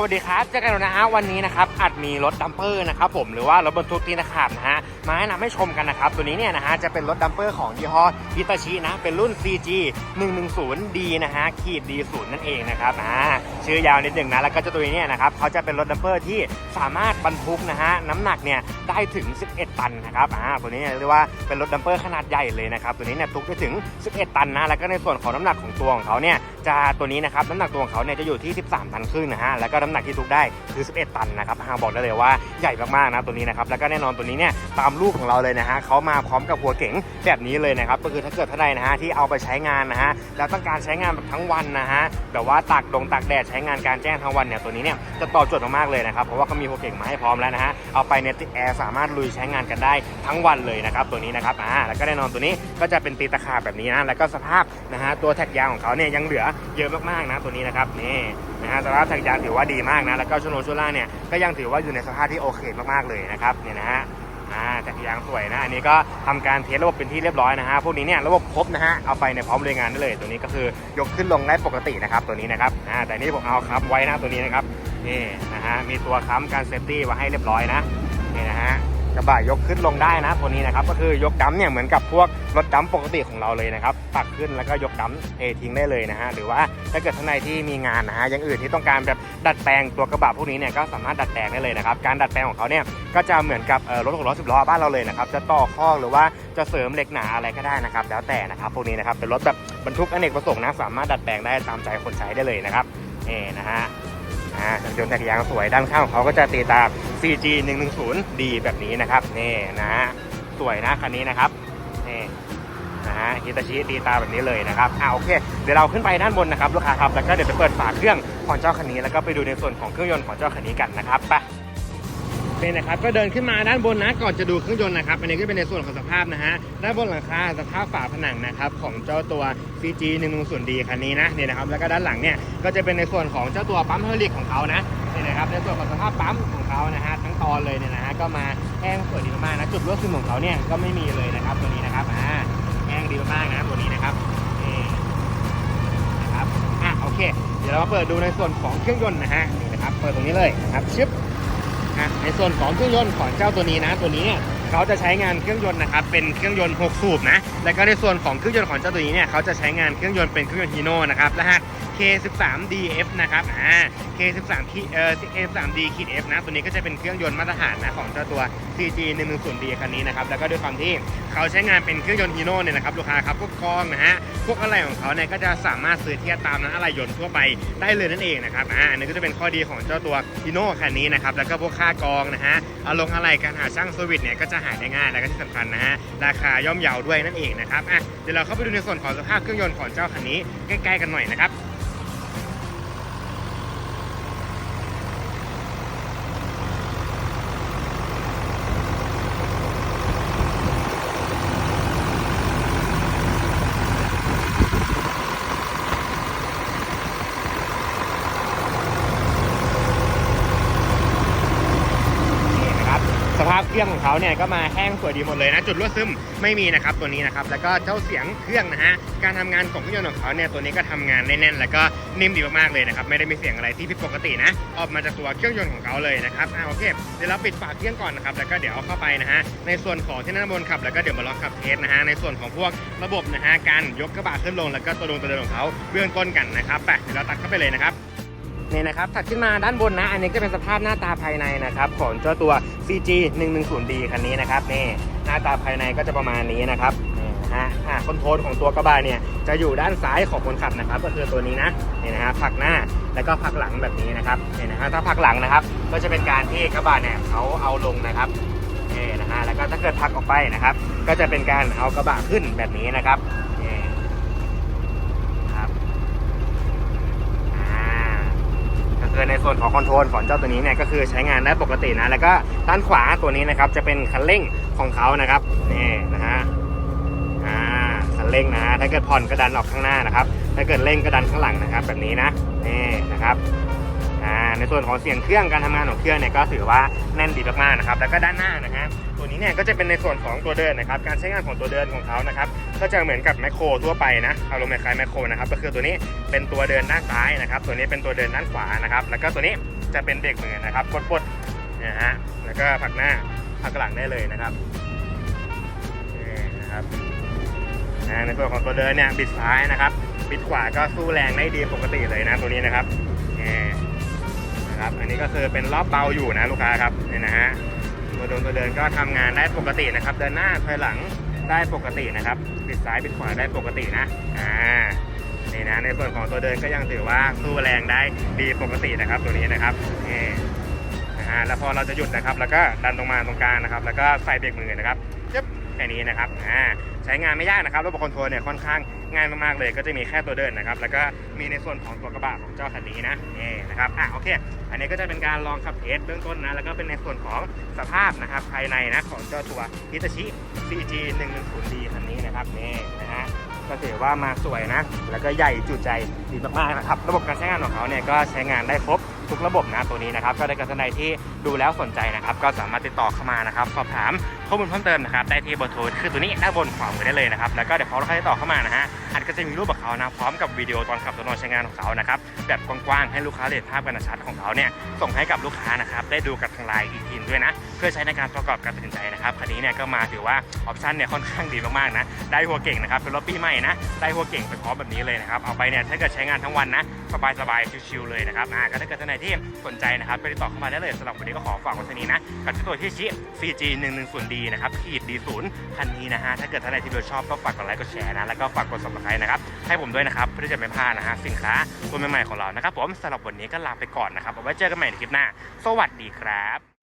สวัสดีครับเจอกันแล้วนะฮะวันนี้นะครับอัดมีรถดัมเปอร์นะครับผมหรือว่ารถบรรทุกที่นะครับนะฮะ มาแนะนำให้ชมกันนะครับ ตัวนี้เนี่ยนะฮะจะเป็นรถดัมเปอร์ของยี่ห้อฮิตาชินะ เป็นรุ่น CG 110D นะฮะขีด D0 นั่นเองนะครับอ่าชื่อยาวนิดหนึ่งนะแล้วก็เจ้าตัวนี้เนี่ยนะครับเขาจะเป็นรถดัมเปอร์ที่สามารถบรรทุกนะฮะน้ำหนักเนี่ยได้ถึง 11 ตันนะครับอ่าตัวนี้เรียกว่าเป็นรถดัมเปอร์ขนาดใหญ่เลยนะครับตัวนี้เนี่ยทุกได้ถึง 11 ตันนะแล้วก็ในส่วนของน้ำหนักของตัวของเขาเนี่ยจะตัวนี้นะครับน้ำหนักตัวของเขาเนี่ยจะอยู่ที่ 13 ตันครึ่งนะฮะแล้วก็น้ำหนักที่ทุกได้คือ 11 ตันนะครับฮาบอกได้เลยว่า ใหญ่มากๆนะตัวนี้นะครับแล้วก็แน่นอนตัวนี้เนี่ยตามรูปของเราเลยนะฮะเขามาพร้อมกับหัวเก๋งแบบนี้เลยนะครับก็คือถ้าเกิดท่านใดนะฮะที่เอาไปใช้งานนะฮะแล้วต้องการใช้งานแบบทั้งวันนะฮะแบบว่าตากดงตากแดดใช้งานการแจ้งทั้งวันเนี่ยตัวนี้เนี่ยจะตอบโจทย์มากๆเลยนะครับเพราะว่าเขามีหัวเก๋งมาให้พร้อมแล้วนะฮะเอาไปเนี่ยติดแอร์สามารถลุยใช้งานกันได้ทั้งวันเลยนะครับตัวนี้นะครับอ่าแล้วก็แน่นอนตัวนี้ก็จะเป็นตีตะขาบแบบนี้นะแล้วก็สภาพนะฮะตัวแท็กยางของเขาเนี่ยยังเหลือเยอะมากๆนะตัวนี้นะครับนี่นะฮะสภาพแท็กยางถือว่าดีมากนะแล้วก็ชโนชูล่าเนี่ยก็ยังถือว่าอยู่ในสภาพที่โอโอเคมากๆเลยนะครับเนี่ยนะฮะอ่าจักรยานสวยนะอันนี้ก็ทำการเทสระบบเป็นที่เรียบร้อยนะฮะพวกนี้เนี่ยระบบครบนะฮะเอาไปในพร้อมเลยงานได้เลย ตัวนี้ก็คือยกขึ้นลงได้ปกตินะครับตัวนี้นะครับอ่าแต่นี่ผมเอาครับไว้นะตัวนี้นะครับนี่นะฮะมีตัวค้ำการเซฟตี้ไว้ให้เรียบร้อยนะนี่นะฮะ กระบะยกขึ้นลงได้นะตัวนี้นะครับก็คือยกดัมเนี่ยเหมือนกับพวกรถดัมปกติของเราเลยนะครับปักขึ้นแล้วก็ยกดัมเททิ้งได้เลยนะฮะหรือว่าถ้าเกิดท่านใดที่มีงานนะฮะอย่างอื่นที่ต้องการแบบดัดแปลงตัวกระบะพวกนี้เนี่ยก็สามารถดัดแปลงได้เลยนะครับการดัดแปลงของเขาเนี่ยก็จะเหมือนกับเอ่อรถหกล้อสิบล้อบ้านเราเลยนะครับจะต่อข้อหรือว่าจะเสริมเหล็กหนาอะไรก็ได้นะครับ แล้วแต่นะครับพวกนี้นะครับเป็นรถแบบบรรทุกอเนกประสงค์นะสามารถดัดแปลงได้ตามใจคนใช้ได้เลยนะครับนี่นะฮะอ่าจักรยานจักรยานสวยด้านข้างของเขาก็จะตีตา CG 110D แบบนี้นะครับนี่นะฮะสวยนะคันนี้นะครับนี่นะฮะฮิตาชิตีตาแบบนี้เลยนะครับอ่าโอเค เดี๋ยวเราขึ้นไปด้านบนนะครับลูกค้าครับแล้วก็เดี๋ยวไปเปิดฝาเครื่องของเจ้าคันนี้แล้วก็ไปดูในส่วนของเครื่องยนต์ของเจ้าคันนี้กันนะครับไป นี่นะครับก็เดินขึ้นมาด้านบนนะก่อนจะดูเครื่องยนต์นะครับอันนี้ก็เป็นในส่วนของสภาพนะฮะด้านบนหลังคาสภาพฝาผนังนะครับของเจ้าตัว CG 1 1 0 D คันนี้นะเนี่ยนะครับแล้วก็ด้านหลังเนี่ยก็จะเป็นในส่วนของเจ้าตัวปั๊มเฮอริกของเขานะนี่นะครับในส่วนของสภาพปั๊มของเขานะฮะทั้งตอนเลยเนี่ยนะฮะก็มาแห้งสวยดีมากนะจุดรั่วซึมของเขาเนี่ยก็ไม่มีเลยนะครับตัวนี้นะครับอ่าแห้งดีมากนะตัวนี้นะครับนี่นะครับอะโอเค เดี๋ยวเรามาเปิดดูในส่วนของเครื่องยนต์นะฮะนี่นะครับเปิดตรงนี้เลยนะครับชึบะในส่วนของเครื่องยนต์ของเจ้าตัวนี้นะ ตัวนี้เนี่ยเขาจะใช้งานเครื่องยนต์นะครับเป็นเครื่องยนต์ 6 สูบนะ และก็ในส่วนของเครื่องยนต์ของเจ้าตัวนี้เนี่ยเขาจะใช้งานเครื่องยนต์เป็นเครื่องยนต์ฮีโน่นะครับ และหาก K13DF นะครับ อ่า K13 เอ่อ K13D ขีด F นะ ตัวนี้ก็จะเป็นเครื่องยนต์มาตรฐานนะของเจ้าตัว CG 110D คันนี้นะครับ แล้วก็ด้วยความที่เขาใช้งานเป็นเครื่องยนต์ฮีโน่เนี่ยนะครับ ลูกค้าครับพวกกองนะฮะ พวกอะไรของเขาเนี่ยก็จะสามารถซื้อเทียบตามนั้นอะไรยนต์ทั่วไปได้เลยนั่นเองนะครับ อ่านนี้ก็จะเป็นข้อดีของเจ้าตัวฮีโน่คันนี้นะครับ แล้วก็พวกค่ากองนะฮะอารมณ์อะไรการหาช่างเซอร์วิสเนี่ยก็จะหาได้ง่าย แล้วก็ที่สำคัญนะฮะ ราคาย่อมเยาด้วยนั่นเองนะครับ อะ เดี๋ยวเราเข้าไปดูในส่วนของสภาพเครื่องยนต์ของเจ้าคันนี้ใกล้ๆกันหน่อยนะครับ นี่นะครับสภาพเค รื่องของเขาเนี่ยก็มาแห้งสวยดีหมดเลยนะ จุดรั่วซึมไม่มีนะครับตัวนี้นะครับแล้วก็เจ้าเสียงเครื่องนะฮะการทำงานของเครื่องยนต์ของเขาเนี่ยตัวนี้ก็ทำงานแน่นแล้วก็นิ่มดีมากๆเลยนะครับไม่ได้มีเสียงอะไรที่ผิดปกตินะ ออกมาจากตัวเครื่องยนต์ของเขาเลยนะครับอ่าโอเคเดี๋ยวเราปิดฝาเครื่องก่อนนะครับแล้วก็เดี๋ยวเอาเข้าไปนะฮะในส่วนของที่นั่งบนขับแล้วก็เดี๋ยวมาลองขับเทสนะฮะในส่วนของพวกระบบนะฮะการยกกระบะขึ้นลงแล้วก็ตัวลงตัวเดินของเขาเบื้องต้นกันนะครับไปเดี๋ยวเราตัดเข้าไปเลยนะครับ นี่นะครับถัดขึ้นมาด้านบนนะ อันนี้ก็เป็นสภาพหน้าตาภายในนะครับของเจ้าตัว CG 110D คันนี้นะครับนี่หน้าตาภายในก็จะประมาณนี้นะครับนี่นะฮะอ่าคอนโทรลของตัวกระบะเนี่ยจะอยู่ด้านซ้ายของคนขับนะครับ ก็คือตัวนี้นะนี่นะฮะผักหน้าแล้วก็ผักหลังแบบนี้นะครับนี่นะฮะถ้าผักหลังนะครับ ก็จะเป็นการที่กระบะเนี่ยเขาเอาลงนะครับนี่นะฮะแล้วก็ถ้าเกิดผักออกไปนะครับ ก็จะเป็นการเอากระบะขึ้นแบบนี้นะครับนี่ครับ อ่าก็ คือในส่วนของคอนโทรลของเจ้าตัวนี้เนี่ยก็คือใช้งานได้ปกตินะ แล้วก็ด้านขวาตัวนี้นะครับจะเป็นคันเร่งของเขานะครับนี่นะฮะอ่าคันเร่งนะฮะถ้าเกิดผ่อนก็ดันออกข้างหน้านะครับถ้าเกิดเร่งก็ดันข้างหลังนะครับ แบบนี้นะนี่นะครับอ่าในส่วนของเสียงเครื่องการทำงานของเครื่องเนี่ยก็ถือว่าแน่นดีมากๆนะครับ แล้วก็ด้านหน้านะฮะ ตัวนี้เนี่ยก็จะเป็นในส่วนของตัวเดินนะครับ การใช้งานของตัวเดินของเขานะครับ ก็จะเหมือนกับแมคโครทั่วไปนะอารมณ์คล้ายแมคโครนะครับ ก็คือตัวนี้เป็นตัวเดินด้านซ้ายนะครับ ตัวนี้เป็นตัวเดินด้านขวานะครับ แล้วก็ตัวนี้จะเป็นเบรกมือนะครับ กดปดเนี่ยฮะ แล้วก็ผลักหน้าผลักหลังได้เลยนะครับนี่นะครับในส่วนของตัวเดินเนี่ยบิดซ้ายนะครับ บิดขวาก็สู้แรงได้ดีปกติเลยนะตัวนี้นะครับนี่นะครับ อันนี้ก็คือเป็นรอบเบาอยู่นะลูกค้าครับเนี่ยนะฮะ ตัวเดินตัวเดินก็ทำงานได้ปกตินะครับ เดินหน้าถอยหลังได้ปกตินะครับปิดซ้ายปิดขวาได้ปกตินะอ่านี่นะในส่วนของตัวเดินก็ยังถือว่าสู้แรงได้ดีปกตินะครับตัวนี้นะครับนี่นะฮะแล้วพอเราจะหยุดนะครับ แล้วก็ดันลงมาตรงกลางนะครับ แล้วก็ใส่เบรกมือนะครับจึ๊บ แค่นี้นะครับอ่าใช้งานไม่ยากนะครับระบบคอนโทรลเนี่ยค่อนข้างง่ายมากๆเลยก็จะมีแค่ตัวเดินนะครับแล้วก็มีในส่วนของตัวกระบะของเจ้าคันนี้นะนี่นะครับอะโอเค อันนี้ก็จะเป็นการลองขับเทสเบื้องต้นนะแล้วก็เป็นในส่วนของสภาพนะครับภายในนะของเจ้าตัวฮิตาชิ CG 110D คันนี้นะครับนี่นะฮะก็ถือว่ามาสวยนะ แล้วก็ใหญ่จุใจดีมากๆนะครับ ระบบการใช้งานของเขาเนี่ยก็ใช้งานได้ครบทุกระบบนะตัวนี้นะครับ ก็ได้กระท่านใดที่ดูแล้วสนใจนะครับ ก็สามารถติดต่อเข้ามานะครับ สอบถาม ข้อมูลเพิ่มเติมนะครับได้ที่เบอร์โทรคือตัวนี้ด้านบนขวามือได้เลยนะครับแล้วก็เดี๋ยวพอเราติดต่อเข้ามานะฮะอันก็จะมีรูปของเขานะพร้อมกับวิดีโอตอนขับตัวนอนใช้งานของเขานะครับแบบกว้างๆให้ลูกค้าเห็นภาพกันชัดของเขาเนี่ยส่งให้กับลูกค้านะครับได้ดูกับทางไลน์อีกทีด้วยนะเพื่อใช้ในการประกอบการตัดสินใจนะครับคันนี้เนี่ยก็มาถือว่าออปชั่นเนี่ยค่อนข้างดีมากๆนะได้หัวเก่งนะครับเป็นรถปีใหม่นะได้หัวเก่งไปพร้อมแบบนี้เลยนะครับเอาไปเนี่ยถ้าเกิดใช้งานทั้งวันนะสบายๆชิวๆเลยนะครับอ่าก็ถ้าเกิดท่านไหนที่สนใจนะครับไปติดต่อเข้ามาได้เลยสำหรับวันนี้ก็ขอฝากไว้เท่านี้นะกับตัวที่ชิ CG 1 1 0 D นะครับขีด D0 คันนี้นะฮะถ้าเกิดท่านใดที่ดูชอบก็ฝากกดไลค์กดแชร์นะแล้วก็ฝากกดสมัครรับนะครับให้ผมด้วยนะครับเพื่อที่จะไม่พลาดนะฮะสินค้าตัวใหม่ๆของเรานะครับผมสำหรับวันนี้ก็ลาไปก่อนนะครับเอาไว้เจอกันใหม่ในคลิปหน้า สวัสดีครับ